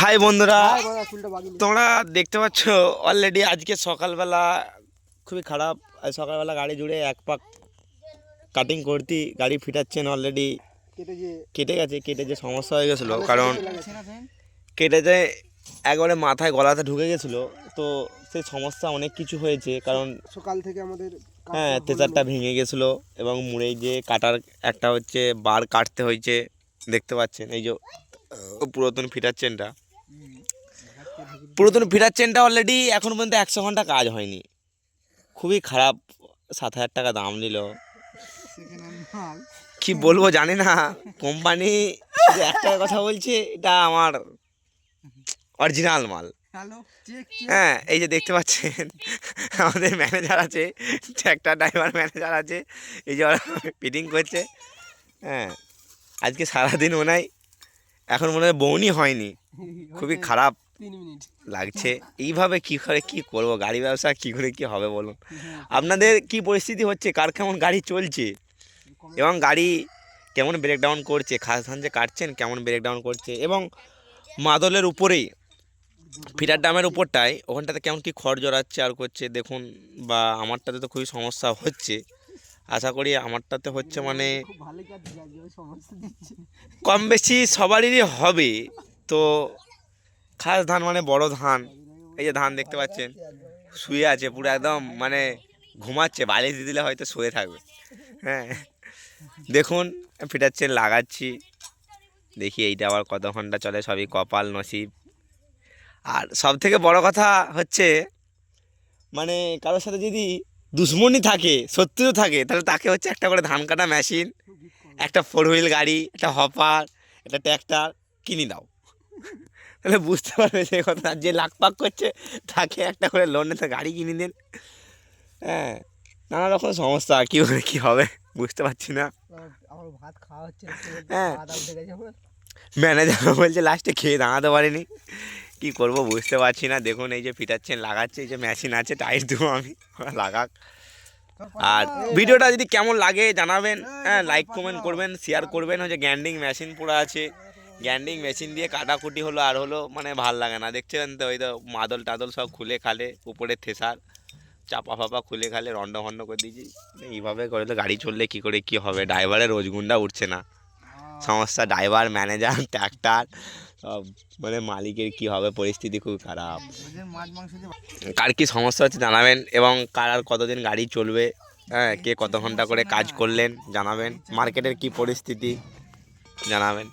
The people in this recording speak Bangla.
হাই বন্ধুরা। তোমরা দেখতে পাচ্ছ অলরেডি আজকে সকালবেলা খুবই খারাপ। সকালবেলা গাড়ি জুড়ে এক পাক কাটিং করতি গাড়ি ফিটাচ্ছেন অলরেডি কেটে গেছে কেটে যে সমস্যা হয়ে গেছিল কারণ কেটে যে একবারে মাথায় গলাতে ঢুকে গেছিল তো সেই সমস্যা অনেক কিছু হয়েছে কারণ সকাল থেকে আমাদের হ্যাঁ করা তেজারটা ভেঙে গেছিল এবং মুড়ে যে কাটার একটা হচ্ছে বার কাটতে হয়েছে দেখতে পাচ্ছেন এই যে পুরাতন ফিটার চেনটা পুরাতন ফিটার চেনটা অলরেডি এখন পর্যন্ত একশো ঘণ্টা কাজ হয়নি। খুবই খারাপ সাত হাজার টাকা দাম নিল। কি বলব জানি না কোম্পানি একটা কথা বলছে এটা আমার অরিজিনাল মাল। হ্যাঁ এই যে দেখতে পাচ্ছেন আমাদের ম্যানেজার আছে ট্র্যাক্টর ড্রাইভার ম্যানেজার আছে এই যে ওরা ফিটিং করছে। হ্যাঁ আজকে সারাদিন ওনাই এখন মনে হয় বউনি হয়নি। খুবই খারাপ। লাগছে। এইভাবে কি করে কি করব? গাড়ি ব্যবসা কি করে কি হবে বলুন? আপনাদের কি পরিস্থিতি হচ্ছে? কার কেমন গাড়ি চলছে? এবং গাড়ি কেমন ব্রেকডাউন করছে? খাস ধান যে কাটছেন কেমন ব্রেকডাউন করছে? এবং মাদলের উপরেই ফিটার ডামের উপরটায় ওখানটাতে কেমন কি খড় জড়াচ্ছে আর করছে? দেখুন বা আমারটাতে তো খুবই সমস্যা হচ্ছে। আশা করি আমারটাতে হচ্ছে মানে কম বেশি সবারই হবে। তো খাস ধান মানে বড় ধান। এই যে ধান দেখতে পাচ্ছেন, শুয়ে আছে পুরো একদম মানে ঘুমাচ্ছে, বালিশ দিয়ে দিলে হয়তো শুয়ে থাকবে। হ্যাঁ দেখুন, ফিটাচ্ছেন, লাগাচ্ছি। দেখি এইটা আবার কত ঘণ্টা চলে, সবই কপাল নসিব। আর সব থেকে বড় কথা হচ্ছে মানে কারোর সাথে যদি দুশ্মনী থাকে শত্রু থাকে, তাহলে তাকে হচ্ছে একটা করে ধান কাটা মেশিন, একটা ফোর হুইল গাড়ি, একটা হপার, একটা ট্র্যাক্টর কিনে দাও। তাহলে বুঝতে পারবে সেই কথা। যে লাখ পাক করছে তাকে একটা করে লোনে তো গাড়ি কিনে দিন। হ্যাঁ নানা রকম সমস্যা কী করে কী হবে? বুঝতে পারছি না। আমার ভাত খাওয়া হচ্ছে হ্যাঁ। ম্যানেজার বলছে লাস্টে খেয়ে দাঁড়াতে পারিনি। কী করব বুঝতে পারছি না। দেখুন এই যে ফিটাচ্ছেন লাগাচ্ছে এই যে মেশিন আছে টাইট দেবো আমি। লাগাক। আর ভিডিওটা যদি কেমন লাগে জানাবেন। হ্যাঁ লাইক কমেন্ট করবেন শেয়ার করবেন। হচ্ছে গ্যান্ডিং মেশিন পুরো আছে। গ্যান্ডিং মেশিন দিয়ে কাটাকুটি হলো আর হলো মানে ভালো লাগে না। দেখছেন তো ওই তো মাদল টাদল সব খুলে খালে উপরে থেসার চাপা ফাপা খুলে খালে, রন্ড ভন্ড করে দিয়েছি। এইভাবে করে তো গাড়ি চললে কী করে কী হবে? ড্রাইভারের রোজগুন্ডা উঠছে না। সমস্যা ড্রাইভার, ম্যানেজার, ট্র্যাক্টর সব মানে মালিকের কি হবে? পরিস্থিতি খুব খারাপ। কার কি সমস্যা হচ্ছে জানাবেন এবং কার আর কতদিন গাড়ি চলবে? হ্যাঁ কে কত ঘণ্টা করে কাজ করলেন জানাবেন। মার্কেটের কি পরিস্থিতি জানাবেন।